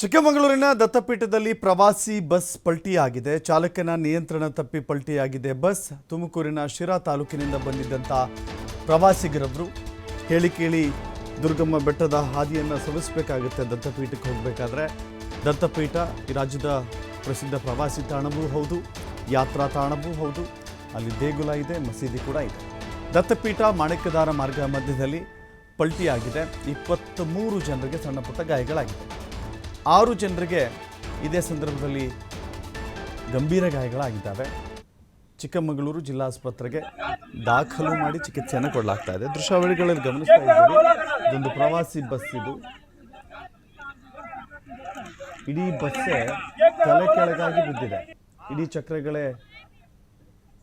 ಚಿಕ್ಕಮಗಳೂರಿನ ದತ್ತಪೀಠದಲ್ಲಿ ಪ್ರವಾಸಿ ಬಸ್ ಪಲ್ಟಿಯಾಗಿದೆ. ಚಾಲಕನ ನಿಯಂತ್ರಣ ತಪ್ಪಿ ಪಲ್ಟಿಯಾಗಿದೆ. ಬಸ್ ತುಮಕೂರಿನ ಶಿರಾ ತಾಲೂಕಿನಿಂದ ಬಂದಿದ್ದಂಥ ಪ್ರವಾಸಿಗರೊಬ್ಬರು ಹೇಳಿ ಕೇಳಿ ದುರ್ಗಮ್ಮ ಬೆಟ್ಟದ ಹಾದಿಯನ್ನು ಸವಿಸಬೇಕಾಗುತ್ತೆ ದತ್ತಪೀಠಕ್ಕೆ ಹೋಗಬೇಕಾದ್ರೆ. ದತ್ತಪೀಠ ಈ ರಾಜ್ಯದ ಪ್ರಸಿದ್ಧ ಪ್ರವಾಸಿ ತಾಣವೂ ಹೌದು, ಯಾತ್ರಾ ತಾಣವೂ ಹೌದು. ಅಲ್ಲಿ ದೇಗುಲ ಇದೆ, ಮಸೀದಿ ಕೂಡ ಇದೆ. ದತ್ತಪೀಠ ಮಾಣಿಕ್ಯದಾರ ಮಾರ್ಗ ಮಧ್ಯದಲ್ಲಿ ಪಲ್ಟಿಯಾಗಿದೆ. ಇಪ್ಪತ್ತ್ಮೂರು ಜನರಿಗೆ ಸಣ್ಣಪುಟ್ಟ ಗಾಯಗಳಾಗಿದೆ ಆರು ಜನರಿಗೆ ಇದೇ ಸಂದರ್ಭದಲ್ಲಿ ಗಂಭೀರ ಗಾಯಗಳಾಗಿದ್ದಾವೆ. ಚಿಕ್ಕಮಗಳೂರು ಜಿಲ್ಲಾಸ್ಪತ್ರೆಗೆ ದಾಖಲು ಮಾಡಿ ಚಿಕಿತ್ಸೆಯನ್ನು ಕೊಡಲಾಗ್ತಾ ಇದೆ. ದೃಶ್ಯಾವಳಿಗಳಲ್ಲಿ ಗಮನಿಸ್ತಾ ಇದ್ದೀವಿ ಇದೊಂದು ಪ್ರವಾಸಿ ಬಸ್ ಇದು. ಇಡೀ ಬಸ್ಸೇ ತಲೆ ಕೆಳಗಾಗಿ ಬಿದ್ದಿದೆ. ಇಡೀ ಚಕ್ರಗಳೇ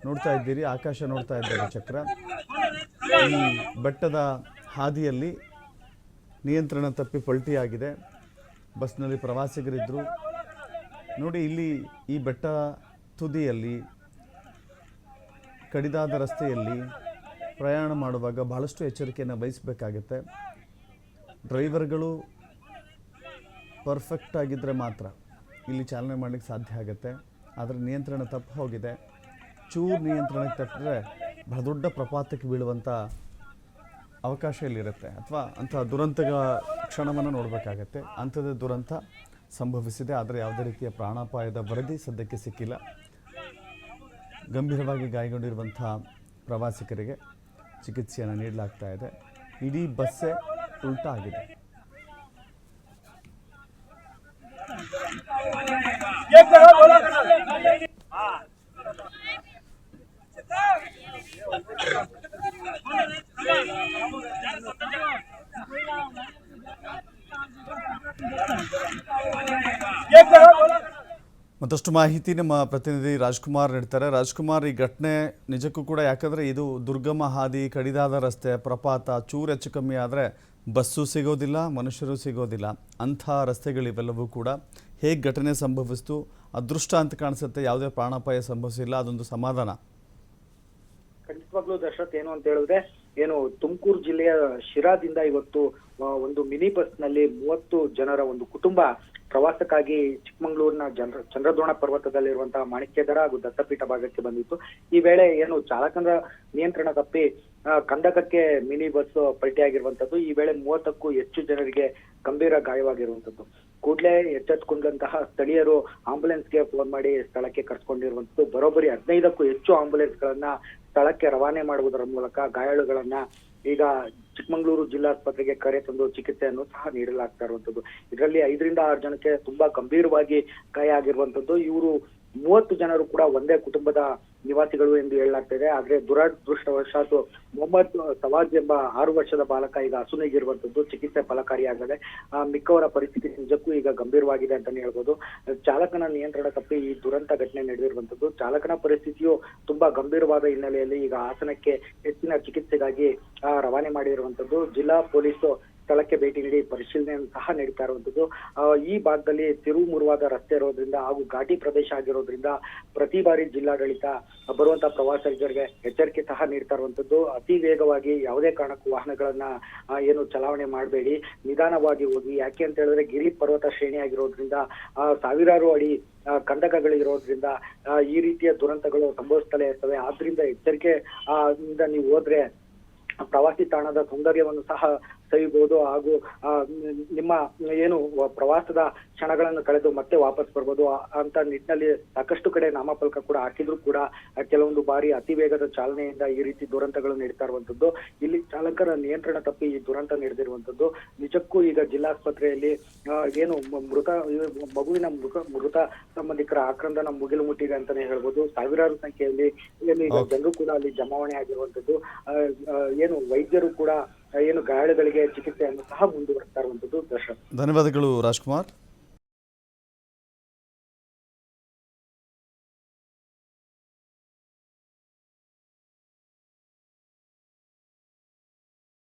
ನೋಡ್ತಾ ಇದ್ದೀರಿ, ಆಕಾಶ ನೋಡ್ತಾ ಇದ್ದಾರೆ ಚಕ್ರ. ಈ ಬೆಟ್ಟದ ಹಾದಿಯಲ್ಲಿ ನಿಯಂತ್ರಣ ತಪ್ಪಿ ಪಲ್ಟಿಯಾಗಿದೆ. ಬಸ್ನಲ್ಲಿ ಪ್ರವಾಸಿಗರಿದ್ದರು ನೋಡಿ, ಇಲ್ಲಿ ಈ ಬೆಟ್ಟ ತುದಿಯಲ್ಲಿ, ಕಡಿದಾದ ರಸ್ತೆಯಲ್ಲಿ ಪ್ರಯಾಣ ಮಾಡುವಾಗ ಭಾಳಷ್ಟು ಎಚ್ಚರಿಕೆಯನ್ನು ವಹಿಸಬೇಕಾಗತ್ತೆ. ಡ್ರೈವರ್ಗಳು ಪರ್ಫೆಕ್ಟ್ ಆಗಿದ್ದರೆ ಮಾತ್ರ ಇಲ್ಲಿ ಚಾಲನೆ ಮಾಡಲಿಕ್ಕೆ ಸಾಧ್ಯ ಆಗುತ್ತೆ. ಆದರೆ ನಿಯಂತ್ರಣ ತಪ್ಪು ಹೋಗಿದೆ. ಚೂರು ನಿಯಂತ್ರಣಕ್ಕೆ ತಪ್ಪಿದ್ರೆ ಬಹಳ ದೊಡ್ಡ ಪ್ರಪಾತಕ್ಕೆ ಬೀಳುವಂಥ ಅವಕಾಶ ಇಲ್ಲಿರುತ್ತೆ. ಅಥವಾ ಅಂಥ ದುರಂತಗಳ ಕ್ಷಣವನ್ನು ನೋಡಬೇಕಾಗತ್ತೆ. ಅಂಥದ್ದು ದುರಂತ ಸಂಭವಿಸಿದೆ. ಆದರೆ ಯಾವುದೇ ರೀತಿಯ ಪ್ರಾಣಾಪಾಯದ ವರದಿ ಸದ್ಯಕ್ಕೆ ಸಿಕ್ಕಿಲ್ಲ. ಗಂಭೀರವಾಗಿ ಗಾಯಗೊಂಡಿರುವಂಥ ಪ್ರವಾಸಿಗರಿಗೆ ಚಿಕಿತ್ಸೆಯನ್ನು ನೀಡಲಾಗ್ತಾ ಇದೆ. ಇಡೀ ಬಸ್ಸೇ ಉಲ್ಟಾ ಆಗಿದೆ. ಮತ್ತಷ್ಟು ಮಾಹಿತಿ ನಮ್ಮ ಪ್ರತಿನಿಧಿ ರಾಜ್ಕುಮಾರ್ ನೀಡ್ತಾರೆ. ರಾಜ್ಕುಮಾರ್, ಈ ಘಟನೆ ನಿಜಕ್ಕೂ ಕೂಡ ಯಾಕಂದರೆ ಇದು ದುರ್ಗಮ ಹಾದಿ, ಕಡಿದಾದ ರಸ್ತೆ, ಪ್ರಪಾತ, ಚೂರು ಹೆಚ್ಚು ಕಮ್ಮಿ ಆದರೆ ಬಸ್ಸು ಸಿಗೋದಿಲ್ಲ, ಮನುಷ್ಯರು ಸಿಗೋದಿಲ್ಲ. ಅಂಥ ರಸ್ತೆಗಳಿವೆಲ್ಲವೂ ಕೂಡ ಹೇಗೆ ಘಟನೆ ಸಂಭವಿಸ್ತು, ಅದೃಷ್ಟ ಅಂತ ಕಾಣಿಸುತ್ತೆ, ಯಾವುದೇ ಪ್ರಾಣಾಪಾಯ ಸಂಭವಿಸಿಲ್ಲ, ಅದೊಂದು ಸಮಾಧಾನ. ಖಂಡಿತವಾಗ್ಲೂ ದಶರಥ್ ಏನು ಅಂತ ಹೇಳಿದ್ರೆ ಏನು ತುಮಕೂರು ಜಿಲ್ಲೆಯ ಶಿರಾದಿಂದ ಇವತ್ತು ಒಂದು ಮಿನಿ ಬಸ್ನಲ್ಲಿ ಮೂವತ್ತು ಜನರ ಒಂದು ಕುಟುಂಬ ಪ್ರವಾಸಕ್ಕಾಗಿ ಚಿಕ್ಕಮಗಳೂರಿನ ಜನರ ಚಂದ್ರದ್ರೋಣ ಪರ್ವತದಲ್ಲಿರುವಂತಹ ಮಾಣಿಕ್ಯದರ ಹಾಗೂ ದತ್ತಪೀಠ ಭಾಗಕ್ಕೆ ಬಂದಿತ್ತು. ಈ ವೇಳೆ ಏನು ಚಾಲಕನ ನಿಯಂತ್ರಣ ತಪ್ಪಿ ಕಂದಕಕ್ಕೆ ಮಿನಿ ಬಸ್ ಪಲ್ಟಿಯಾಗಿರುವಂತದ್ದು ಈ ವೇಳೆ ಮೂವತ್ತಕ್ಕೂ ಹೆಚ್ಚು ಜನರಿಗೆ ಗಂಭೀರ ಗಾಯವಾಗಿರುವಂತದ್ದು ಕೂಡಲೇ ಎಚ್ಚೆತ್ತುಕೊಂಡಂತಹ ಸ್ಥಳೀಯರು ಆಂಬುಲೆನ್ಸ್ಗೆ ಫೋನ್ ಮಾಡಿ ಸ್ಥಳಕ್ಕೆ ಕರ್ಸ್ಕೊಂಡಿರುವಂತದ್ದು ಬರೋಬ್ಬರಿ ಹದಿನೈದಕ್ಕೂ ಹೆಚ್ಚು ಆಂಬುಲೆನ್ಸ್ ಗಳನ್ನ ಸ್ಥಳಕ್ಕೆ ರವಾನೆ ಮಾಡುವುದರ ಮೂಲಕ ಗಾಯಾಳುಗಳನ್ನ ಈಗ ಚಿಕ್ಕಮಗಳೂರು ಜಿಲ್ಲಾಸ್ಪತ್ರೆಗೆ ಕರೆ ತಂದು ಚಿಕಿತ್ಸೆಯನ್ನು ಸಹ ನೀಡಲಾಗ್ತಾ ಇರುವಂತದ್ದು ಇದರಲ್ಲಿ ಐದರಿಂದ ಆರು ಜನಕ್ಕೆ ತುಂಬಾ ಗಂಭೀರವಾಗಿ ಗಾಯ ಆಗಿರುವಂತದ್ದು ಇವರು ಮೂವತ್ತು ಜನರು ಕೂಡ ಒಂದೇ ಕುಟುಂಬದ ನಿವಾಸಿಗಳು ಎಂದು ಹೇಳಲಾಗ್ತಾ ಇದೆ ಆದ್ರೆ ದುರದೃಷ್ಟವಶಾತ್ ಮೊಹಮ್ಮದ್ ಸವಾಜ್ ಎಂಬ ಆರು ವರ್ಷದ ಬಾಲಕ ಈಗ ಅಸುನೀಗಿರುವಂತದ್ದು ಚಿಕಿತ್ಸೆ ಫಲಕಾರಿಯಾಗದೆ. ಆ, ಮಿಕ್ಕವರ ಪರಿಸ್ಥಿತಿ ನಿಜಕ್ಕೂ ಈಗ ಗಂಭೀರವಾಗಿದೆ ಅಂತಾನೆ ಹೇಳ್ಬೋದು. ಚಾಲಕನ ನಿಯಂತ್ರಣ ತಪ್ಪಿ ಈ ದುರಂತ ಘಟನೆ ನಡೆದಿರುವಂತದ್ದು ಚಾಲಕನ ಪರಿಸ್ಥಿತಿಯು ತುಂಬಾ ಗಂಭೀರವಾದ ಹಿನ್ನೆಲೆಯಲ್ಲಿ ಈಗ ಹಾಸನಕ್ಕೆ ಹೆಚ್ಚಿನ ಚಿಕಿತ್ಸೆಗಾಗಿ ರವಾನೆ ಮಾಡಿರುವಂತದ್ದು ಜಿಲ್ಲಾ ಪೊಲೀಸ್ ಸ್ಥಳಕ್ಕೆ ಭೇಟಿ ನೀಡಿ ಪರಿಶೀಲನೆಯನ್ನು ಸಹ ನಡೀತಾ ಇರುವಂತದ್ದು ಈ ಭಾಗದಲ್ಲಿ ತಿರುವು ರಸ್ತೆ ಇರೋದ್ರಿಂದ ಹಾಗೂ ಘಾಟಿ ಪ್ರದೇಶ ಆಗಿರೋದ್ರಿಂದ ಪ್ರತಿ ಬಾರಿ ಜಿಲ್ಲಾಡಳಿತ ಬರುವಂತಹ ಪ್ರವಾಸಿಗರಿಗೆ ಎಚ್ಚರಿಕೆ ಸಹ ನೀಡ್ತಾ ಇರುವಂತದ್ದು ಅತಿ ವೇಗವಾಗಿ ಯಾವುದೇ ಕಾರಣಕ್ಕೂ ವಾಹನಗಳನ್ನ ಏನು ಚಲಾವಣೆ ಮಾಡಬೇಡಿ. ನಿಧಾನವಾಗಿ ಹೋಗಿ. ಯಾಕೆ ಅಂತ ಹೇಳಿದ್ರೆ ಗಿರಿ ಪರ್ವತ ಶ್ರೇಣಿ ಆಗಿರೋದ್ರಿಂದ ಸಾವಿರಾರು ಅಡಿ ಕಂದಕಗಳು ಕಂದಕಗಳಿರೋದ್ರಿಂದ ಈ ರೀತಿಯ ದುರಂತಗಳು ಸಂಭವಿಸ್ತಲೇ ಇರ್ತವೆ. ಆದ್ರಿಂದ ಎಚ್ಚರಿಕೆ ನೀವು ಹೋದ್ರೆ ಪ್ರವಾಸಿ ತಾಣದ ಸೌಂದರ್ಯವನ್ನು ಸಹ ಸವಿಬಹುದು ಹಾಗೂ ಆ, ನಿಮ್ಮ ಏನು ಪ್ರವಾಸದ ಕ್ಷಣಗಳನ್ನು ಕಳೆದು ಮತ್ತೆ ವಾಪಸ್ ಬರ್ಬೋದು ಅಂತ ನಿಟ್ಟಿನಲ್ಲಿ ಸಾಕಷ್ಟು ಕಡೆ ನಾಮಫಲಕ ಕೂಡ ಹಾಕಿದ್ರು ಕೂಡ ಕೆಲವೊಂದು ಬಾರಿ ಅತಿ ವೇಗದ ಚಾಲನೆಯಿಂದ ಈ ರೀತಿ ದುರಂತಗಳು ನಡೀತಾ ಇರುವಂತದ್ದು ಇಲ್ಲಿ ಚಾಲಕರ ನಿಯಂತ್ರಣ ತಪ್ಪಿ ಈ ದುರಂತ ನಡೆದಿರುವಂತದ್ದು ನಿಜಕ್ಕೂ ಈಗ ಜಿಲ್ಲಾಸ್ಪತ್ರೆಯಲ್ಲಿ ಏನು ಮೃತ ಮಗುವಿನ ಮೃತ ಮೃತ ಸಂಬಂಧಿಕರ ಆಕ್ರಂದನ ಮುಗಿಲು ಮುಟ್ಟಿದೆ ಅಂತಾನೆ ಹೇಳ್ಬೋದು. ಸಾವಿರಾರು ಸಂಖ್ಯೆಯಲ್ಲಿ ಏನು ಈಗ ಜನರು ಕೂಡ ಅಲ್ಲಿ ಜಮಾವಣೆ ಆಗಿರುವಂತದ್ದು ಏನು ವೈದ್ಯರು ಕೂಡ ಏನು ಗಾಯಗಳಿಗೆ ಚಿಕಿತ್ಸೆಯನ್ನು ಸಹ ಮುಂದುವರಿಸ್ತಾ ಇರುವಂತದ್ದು ದರ್ಶನ್. ಧನ್ಯವಾದಗಳು ರಾಜ್ಕುಮಾರ್.